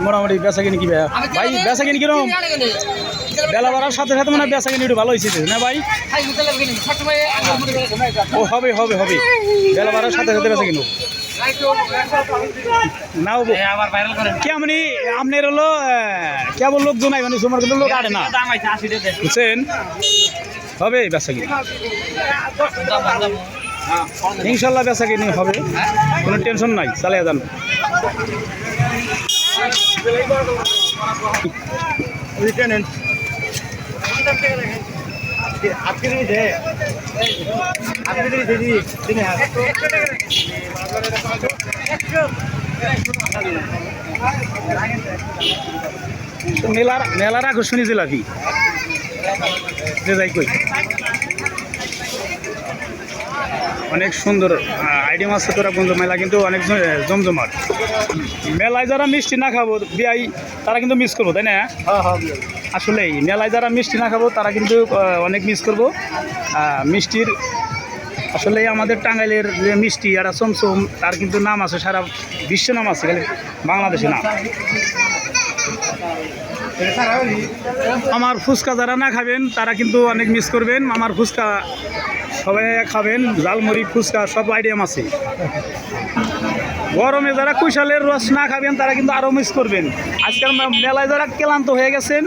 মোটামুটি বেচা কিনি কি ভাই ভাই বেচা কিনি কিরম বেলা বাড়ার সাথে সাথে মানে বেচা কিনি ভালো হয়েছে না ভাই? ও হবে হবে হবে। বেলা বাড়ার সাথে সাথে বেচা কিনো না হব আবার ভাইরাল কেমনি আপনার হলো কেবল লোকজন কিন্তু লোক আড়ে না। বুঝছেন? হবে বেচা কিনি ইনশাল্লাহ বেচা কিনি হবে। কোনো টেনশন নাই, চালিয়ে যান। মেলার মেলার আকর্ষণীয় জিলাপি যে যাই কই। অনেক সুন্দর আইডিয়াম আছে তোরা বন্ধু মেলা কিন্তু অনেক জমজমাট। মেলায় যারা মিষ্টি না খাব বিয়াই তারা কিন্তু মিস করব তাই না? আসলেই মেলায় যারা মিষ্টি না খাব তারা কিন্তু অনেক মিস করব। মিষ্টির আসলে আমাদের টাঙ্গাইলের যে মিষ্টি আর চমচম তার কিন্তু নাম আছে সারা বিশ্ব নাম আছে খালি বাংলাদেশে নাম। আমার ফুচকা যারা না খাবেন তারা কিন্তু অনেক মিস করবেন। আমার ফুচকা সবাই খাবেন জালমুড়ি ফুচকা, সব আইটেম আছে। গরমে যারা কুশালের রস না খাবেন, তারা কিন্তু আরও মিস করবেন। আজকাল মেলায় যারা ক্লান্ত হয়ে গেছেন,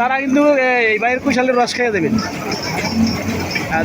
তারা কিন্তু, এই বাইরের কুশালের রস খেয়ে দেবেন। আর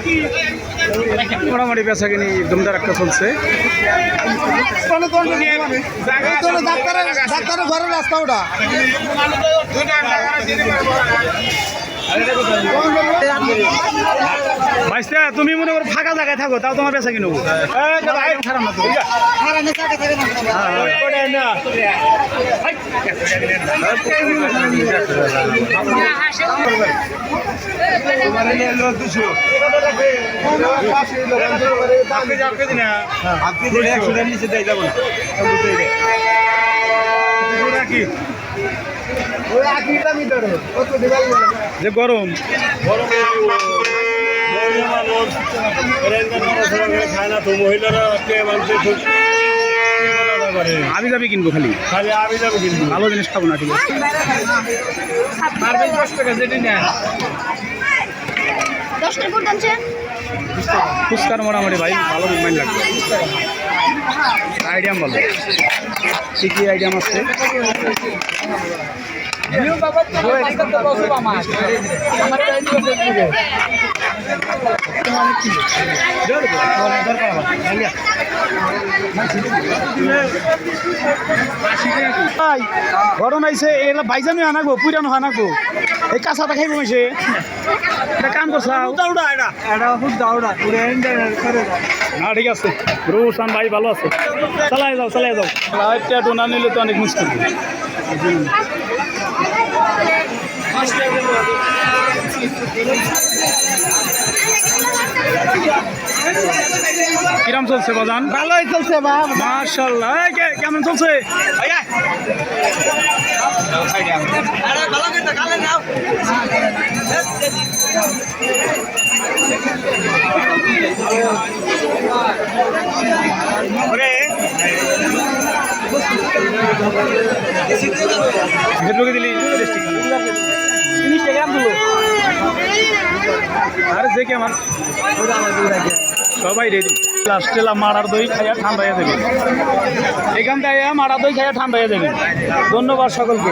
মোটামুটি বেচা কিনি দুমদার একটা চলছে। ডাক্তারের ঘরের রাস্তা ওটা। ভাইস্তা তুমি মনে করো ফাঁকা জায়গায় থাকো তাও তোমার বেচা কিনবো না যে গরম। আমি যাবি কিনবো খালি। খালি আমি যাব কিন্তু ভালো জিনিস খাব না ঠিক আছে? টানছেন? ফুচকার মোটামুটি ভাই ভালো মাইন লাগবে। আইডিয়াম ভালো কী কী আইডিয়াম আছে? ভাই গরম আইছে এগুলা ভাইজানো আনাগো পুরানো আনাগো এই কাঁচাটা খাইবো মাইছে এটা কাম করছাও না ঠিক আছে। রুসান ভাই ভালো আছে। চালাই যাও চালাই যাও। লাইটটা টোনা নিলে তো অনেক মুশকিল। কিরাম চলছে বাজান? ভালোই চলছে মার্শাল্লাহ কেমন চলছে? দিলি আরে যে কে আমার? সবাই রেডি লাস্টেলা মারার দই খাইয়া ঠান্ডা দেবে। এখান থেকে মারা দই খাইয়া ঠান্ডা হয়ে ধন্যবাদ সকলকে।